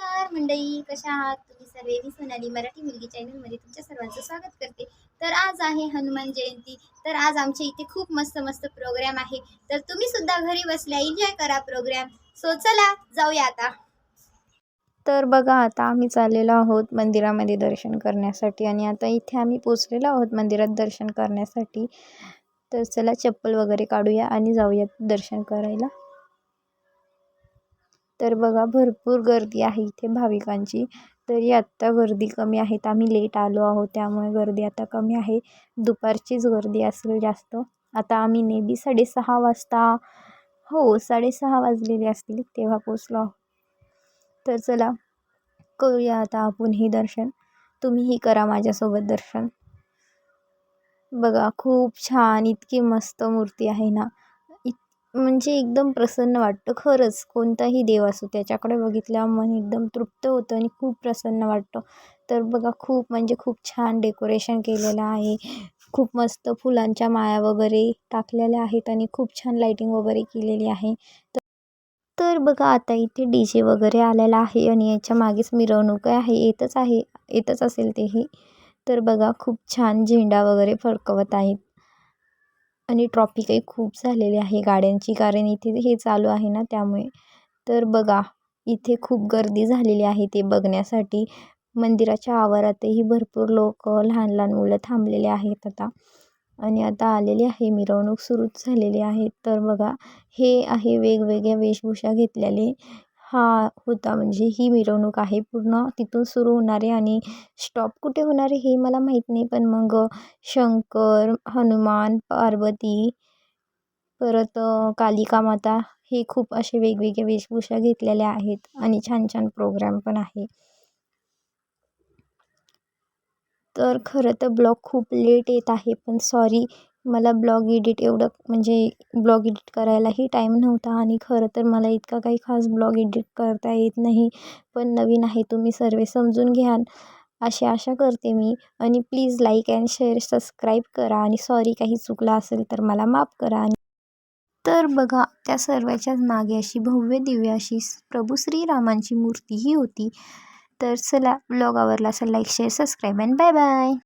नमस्कार मंडळी कशा आहात तुम्ही सर्व? मी सोनाली मराठी मुलगी चॅनलमध्ये तुमच्या सर्वांचं स्वागत करते. तर आज आहे हनुमान जयंती. तर आज आमच्या इथे खूप मस्त मस्त प्रोग्राम आहे. तर तुम्ही सुद्धा घरी बसल्या एन्जॉय करा प्रोग्राम सो चला जाऊया आता. तर बघा आता आम्ही चाललेलो आहोत मंदिरामध्ये दर्शन करण्यासाठी आणि आता इथे आम्ही पोचलेलो आहोत मंदिरात दर्शन करण्यासाठी. तर चला चप्पल वगैरे काढूया आणि जाऊयात दर्शन करायला. तर बघा भरपूर गर्दी आहे इथे भाविकांची. तरी आत्ता गर्दी कमी आहेत आम्ही लेट आलो आहोत त्यामुळे गर्दी आता कमी आहे. दुपारचीच गर्दी असेल जास्त. आता आम्ही नेबी साडेसहा वाजता हो साडेसहा वाजलेले असतील तेव्हा पोचलो आहोत. तर चला करूया आता आपण हे दर्शन. तुम्हीही करा माझ्यासोबत दर्शन. बघा खूप छान इतकी मस्त मूर्ती आहे ना. म्हणजे एकदम प्रसन्न वाटतं. खरंच कोणताही देव असो त्याच्याकडे बघितल्यावर मन एकदम तृप्त होतं आणि खूप प्रसन्न वाटतं. तर बघा खूप म्हणजे खूप छान डेकोरेशन केलेलं आहे. खूप मस्त फुलांच्या माळा वगैरे टाकलेल्या आहेत आणि खूप छान लाईटिंग वगैरे केलेली आहे. तर बघा आता इथे डी जे वगैरे आलेला आहे आणि याच्या मागेच मिरवणूक आहे. येतच आहे येतच असेल तेही. तर बघा खूप छान झेंडा वगैरे फडकवत आहेत. आणि ट्रॉपिकही खूप झालेली आहे गाड्यांची कारण इथे हे चालू आहे ना त्यामुळे. तर बघा इथे खूप गर्दी झालेली आहे ते बघण्यासाठी. मंदिराच्या आवारातही भरपूर लोक लहान लहान मुलं थांबलेले आहेत आता. आणि आता आलेली आहे मिरवणूक सुरूच झालेली आहे. तर बघा हे आहे वेगवेगळ्या वेशभूषा घेतलेले. हा होता. म्हणजे ही मिरवणूक आहे पूर्ण तिथून सुरू होणारे आणि स्टॉप कुठे होणार आहे हे मला माहीत नाही. पण मग शंकर हनुमान पार्वती परत कालिका माता हे खूप असे वेगवेगळे वेशभूषा घेतलेल्या आहेत आणि छान छान प्रोग्राम पण आहे. तर खरं तर ब्लॉग खूप लेट येत आहे. पण सॉरी मला ब्लॉग एडिट एवढं म्हणजे ब्लॉग एडिट करायलाही टाईम नव्हता आणि खरं तर मला इतका काही खास ब्लॉग एडिट करता येत नाही. पण नवीन आहे तुम्ही सर्व समजून घ्याल. अशी आशा करते मी. आणि please like and share subscribe करा. आणि सॉरी काही चुकला असेल तर मला माफ करा. आणि तर बघा त्या सर्वाच्याच मागे अशी भव्य दिव्य अशी प्रभू श्रीरामांची मूर्तीही होती. तर चला ब्लॉग आवरला असेल like share subscribe and bye bye